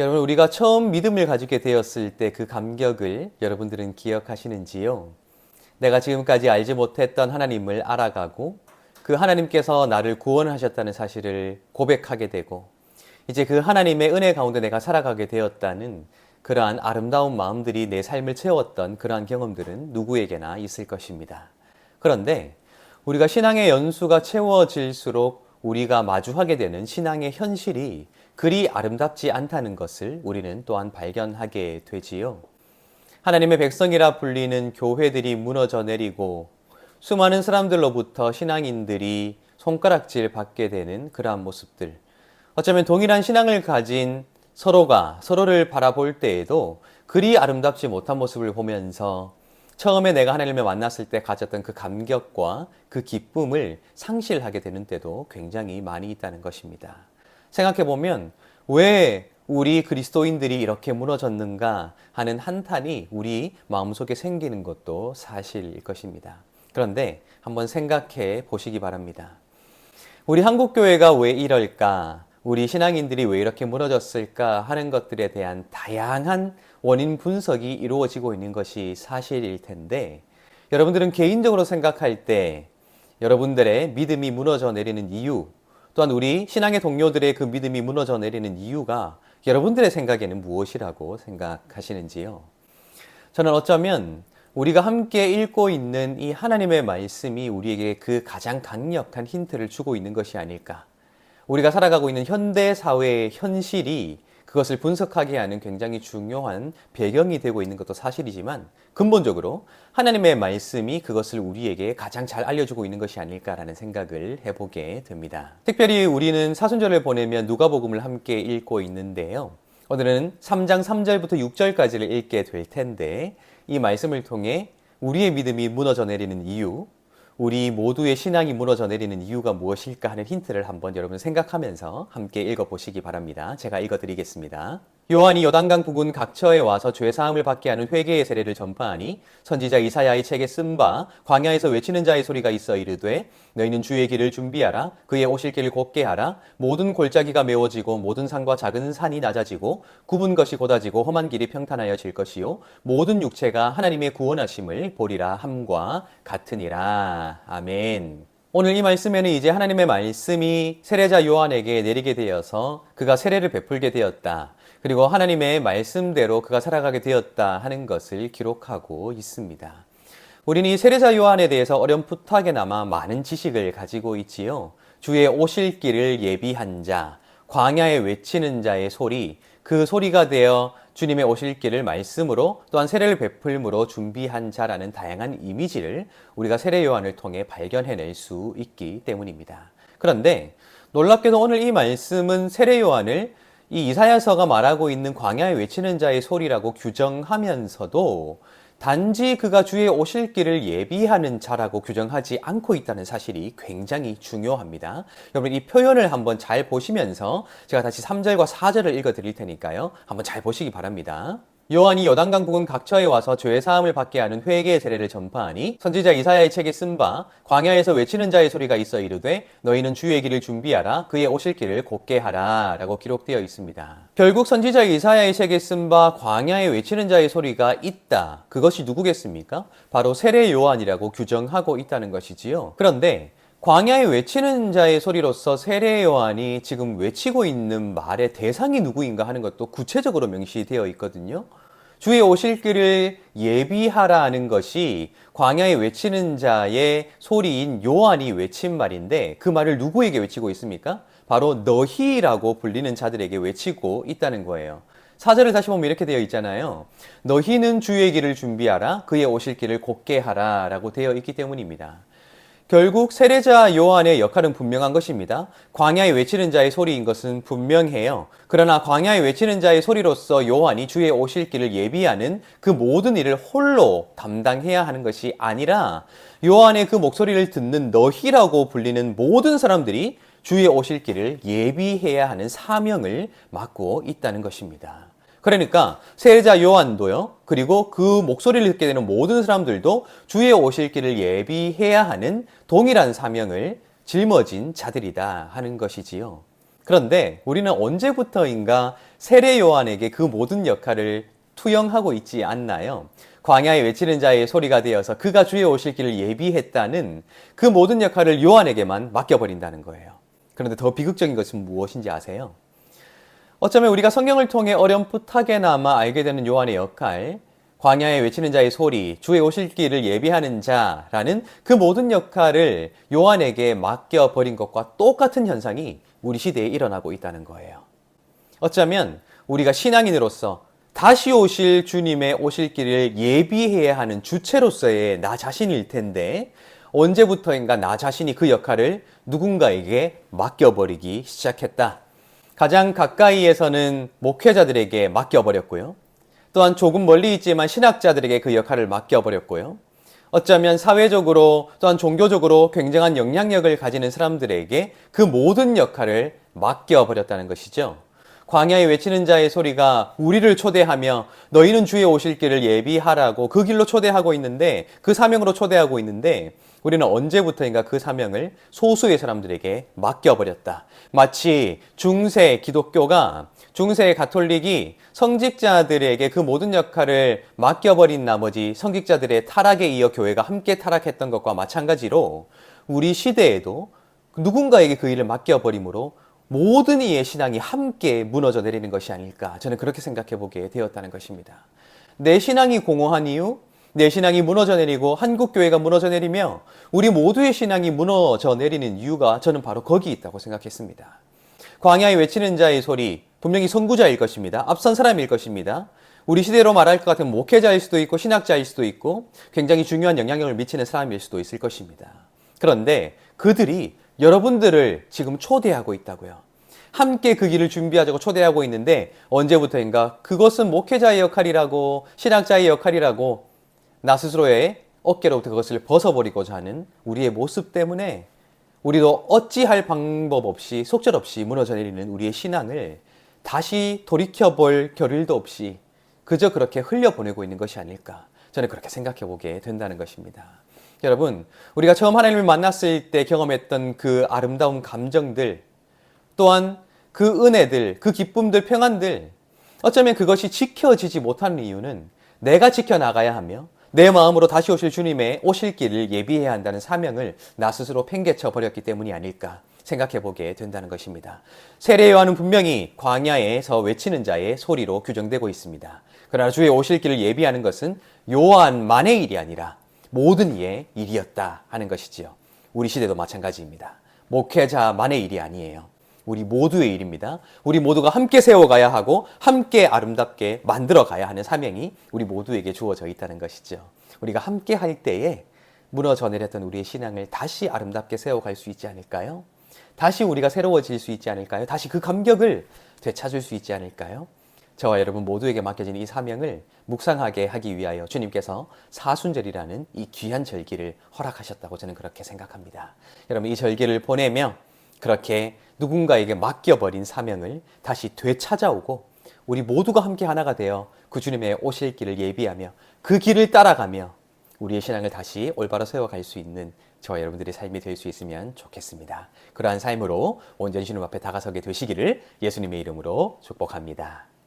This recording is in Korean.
여러분, 우리가 처음 믿음을 가지게 되었을 때 그 감격을 여러분들은 기억하시는지요? 내가 지금까지 알지 못했던 하나님을 알아가고 그 하나님께서 나를 구원하셨다는 사실을 고백하게 되고 이제 그 하나님의 은혜 가운데 내가 살아가게 되었다는 그러한 아름다운 마음들이 내 삶을 채웠던 그러한 경험들은 누구에게나 있을 것입니다. 그런데 우리가 신앙의 연수가 채워질수록 우리가 마주하게 되는 신앙의 현실이 그리 아름답지 않다는 것을 우리는 또한 발견하게 되지요. 하나님의 백성이라 불리는 교회들이 무너져 내리고 수많은 사람들로부터 신앙인들이 손가락질 받게 되는 그러한 모습들. 어쩌면 동일한 신앙을 가진 서로가 서로를 바라볼 때에도 그리 아름답지 못한 모습을 보면서 처음에 내가 하나님을 만났을 때 가졌던 그 감격과 그 기쁨을 상실하게 되는 때도 굉장히 많이 있다는 것입니다. 생각해 보면 왜 우리 그리스도인들이 이렇게 무너졌는가 하는 한탄이 우리 마음속에 생기는 것도 사실일 것입니다. 그런데 한번 생각해 보시기 바랍니다. 우리 한국교회가 왜 이럴까? 우리 신앙인들이 왜 이렇게 무너졌을까 하는 것들에 대한 다양한 원인 분석이 이루어지고 있는 것이 사실일 텐데, 여러분들은 개인적으로 생각할 때 여러분들의 믿음이 무너져 내리는 이유, 또한 우리 신앙의 동료들의 그 믿음이 무너져 내리는 이유가 여러분들의 생각에는 무엇이라고 생각하시는지요? 저는 어쩌면 우리가 함께 읽고 있는 이 하나님의 말씀이 우리에게 그 가장 강력한 힌트를 주고 있는 것이 아닐까. 우리가 살아가고 있는 현대 사회의 현실이 그것을 분석하게 하는 굉장히 중요한 배경이 되고 있는 것도 사실이지만 근본적으로 하나님의 말씀이 그것을 우리에게 가장 잘 알려주고 있는 것이 아닐까라는 생각을 해보게 됩니다. 특별히 우리는 사순절을 보내면 누가복음을 함께 읽고 있는데요. 오늘은 3장 3절부터 6절까지를 읽게 될 텐데 이 말씀을 통해 우리의 믿음이 무너져 내리는 이유, 우리 모두의 신앙이 무너져 내리는 이유가 무엇일까 하는 힌트를 한번 여러분 생각하면서 함께 읽어보시기 바랍니다. 제가 읽어드리겠습니다. 요한이 요단강 부근 각처에 와서 죄 사함을 받게 하는 회개의 세례를 전파하니 선지자 이사야의 책에 쓴 바 광야에서 외치는 자의 소리가 있어 이르되 너희는 주의 길을 준비하라 그의 오실 길을 곱게 하라 모든 골짜기가 메워지고 모든 산과 작은 산이 낮아지고 굽은 것이 곧아지고 험한 길이 평탄하여 질 것이요 모든 육체가 하나님의 구원하심을 보리라 함과 같으니라 아멘. 오늘 이 말씀에는 이제 하나님의 말씀이 세례자 요한에게 내리게 되어서 그가 세례를 베풀게 되었다. 그리고 하나님의 말씀대로 그가 살아가게 되었다 하는 것을 기록하고 있습니다. 우리는 이 세례자 요한에 대해서 어렴풋하게나마 많은 지식을 가지고 있지요. 주의 오실 길을 예비한 자, 광야에 외치는 자의 소리, 그 소리가 되어 주님의 오실 길을 말씀으로 또한 세례를 베풀므로 준비한 자라는 다양한 이미지를 우리가 세례 요한을 통해 발견해낼 수 있기 때문입니다. 그런데 놀랍게도 오늘 이 말씀은 세례 요한을 이 이사야서가 말하고 있는 광야에 외치는 자의 소리라고 규정하면서도 단지 그가 주의 오실 길을 예비하는 자라고 규정하지 않고 있다는 사실이 굉장히 중요합니다. 여러분 이 표현을 한번 잘 보시면서 제가 다시 3절과 4절을 읽어 드릴 테니까요. 한번 잘 보시기 바랍니다. 요한이 요단강 부근 각처에 와서 죄 사함을 받게 하는 회개의 세례를 전파하니 선지자 이사야의 책에 쓴 바 광야에서 외치는 자의 소리가 있어 이르되 너희는 주의 길을 준비하라 그의 오실 길을 곧게 하라라고 기록되어 있습니다. 결국 선지자 이사야의 책에 쓴 바 광야에 외치는 자의 소리가 있다. 그것이 누구겠습니까? 바로 세례 요한이라고 규정하고 있다는 것이지요. 그런데 광야에 외치는 자의 소리로서 세례 요한이 지금 외치고 있는 말의 대상이 누구인가 하는 것도 구체적으로 명시되어 있거든요. 주의 오실 길을 예비하라 하는 것이 광야에 외치는 자의 소리인 요한이 외친 말인데 그 말을 누구에게 외치고 있습니까? 바로 너희라고 불리는 자들에게 외치고 있다는 거예요. 사절을 다시 보면 이렇게 되어 있잖아요. 너희는 주의 길을 준비하라 그의 오실 길을 곧게 하라 라고 되어 있기 때문입니다. 결국 세례자 요한의 역할은 분명한 것입니다. 광야에 외치는 자의 소리인 것은 분명해요. 그러나 광야에 외치는 자의 소리로서 요한이 주의 오실 길을 예비하는 그 모든 일을 홀로 담당해야 하는 것이 아니라 요한의 그 목소리를 듣는 너희라고 불리는 모든 사람들이 주의 오실 길을 예비해야 하는 사명을 맡고 있다는 것입니다. 그러니까 세례자 요한도요. 그리고 그 목소리를 듣게 되는 모든 사람들도 주의 오실 길을 예비해야 하는 동일한 사명을 짊어진 자들이다 하는 것이지요. 그런데 우리는 언제부터인가 세례 요한에게 그 모든 역할을 투영하고 있지 않나요? 광야에 외치는 자의 소리가 되어서 그가 주의 오실 길을 예비했다는 그 모든 역할을 요한에게만 맡겨버린다는 거예요. 그런데 더 비극적인 것은 무엇인지 아세요? 어쩌면 우리가 성경을 통해 어렴풋하게나마 알게 되는 요한의 역할, 광야에 외치는 자의 소리, 주의 오실 길을 예비하는 자라는 그 모든 역할을 요한에게 맡겨버린 것과 똑같은 현상이 우리 시대에 일어나고 있다는 거예요. 어쩌면 우리가 신앙인으로서 다시 오실 주님의 오실 길을 예비해야 하는 주체로서의 나 자신일 텐데 언제부터인가 나 자신이 그 역할을 누군가에게 맡겨버리기 시작했다. 가장 가까이에서는 목회자들에게 맡겨버렸고요. 또한 조금 멀리 있지만 신학자들에게 그 역할을 맡겨버렸고요. 어쩌면 사회적으로 또한 종교적으로 굉장한 영향력을 가지는 사람들에게 그 모든 역할을 맡겨버렸다는 것이죠. 광야에 외치는 자의 소리가 우리를 초대하며 너희는 주의 오실 길을 예비하라고 그 길로 초대하고 있는데 그 사명으로 초대하고 있는데 우리는 언제부터인가 그 사명을 소수의 사람들에게 맡겨버렸다. 마치 중세 기독교가 중세 가톨릭이 성직자들에게 그 모든 역할을 맡겨버린 나머지 성직자들의 타락에 이어 교회가 함께 타락했던 것과 마찬가지로 우리 시대에도 누군가에게 그 일을 맡겨버림으로 모든 이의 신앙이 함께 무너져 내리는 것이 아닐까 저는 그렇게 생각해 보게 되었다는 것입니다. 내 신앙이 공허한 이유, 내 신앙이 무너져 내리고 한국 교회가 무너져 내리며 우리 모두의 신앙이 무너져 내리는 이유가 저는 바로 거기 있다고 생각했습니다. 광야에 외치는 자의 소리 분명히 선구자일 것입니다. 앞선 사람일 것입니다. 우리 시대로 말할 것 같은 목회자일 수도 있고 신학자일 수도 있고 굉장히 중요한 영향력을 미치는 사람일 수도 있을 것입니다. 그런데 그들이 여러분들을 지금 초대하고 있다고요. 함께 그 길을 준비하자고 초대하고 있는데 언제부터인가 그것은 목회자의 역할이라고 신학자의 역할이라고 나 스스로의 어깨로부터 그것을 벗어버리고자 하는 우리의 모습 때문에 우리도 어찌할 방법 없이 속절없이 무너져 내리는 우리의 신앙을 다시 돌이켜볼 겨를도 없이 그저 그렇게 흘려보내고 있는 것이 아닐까 저는 그렇게 생각해 보게 된다는 것입니다. 여러분, 우리가 처음 하나님을 만났을 때 경험했던 그 아름다운 감정들, 또한 그 은혜들, 그 기쁨들, 평안들, 어쩌면 그것이 지켜지지 못하는 이유는 내가 지켜나가야 하며 내 마음으로 다시 오실 주님의 오실 길을 예비해야 한다는 사명을 나 스스로 팽개쳐 버렸기 때문이 아닐까 생각해 보게 된다는 것입니다. 세례 요한은 분명히 광야에서 외치는 자의 소리로 규정되고 있습니다. 그러나 주의 오실 길을 예비하는 것은 요한만의 일이 아니라 모든 이의 일이었다 하는 것이지요. 우리 시대도 마찬가지입니다. 목회자만의 일이 아니에요. 우리 모두의 일입니다. 우리 모두가 함께 세워가야 하고 함께 아름답게 만들어 가야 하는 사명이 우리 모두에게 주어져 있다는 것이죠. 우리가 함께 할 때에 무너져 내렸던 우리의 신앙을 다시 아름답게 세워갈 수 있지 않을까요? 다시 우리가 새로워질 수 있지 않을까요? 다시 그 감격을 되찾을 수 있지 않을까요? 저와 여러분 모두에게 맡겨진 이 사명을 묵상하게 하기 위하여 주님께서 사순절이라는 이 귀한 절기를 허락하셨다고 저는 그렇게 생각합니다. 여러분 이 절기를 보내며 그렇게 누군가에게 맡겨버린 사명을 다시 되찾아오고 우리 모두가 함께 하나가 되어 그 주님의 오실 길을 예비하며 그 길을 따라가며 우리의 신앙을 다시 올바로 세워갈 수 있는 저와 여러분들의 삶이 될 수 있으면 좋겠습니다. 그러한 삶으로 온전히 주님 앞에 다가서게 되시기를 예수님의 이름으로 축복합니다.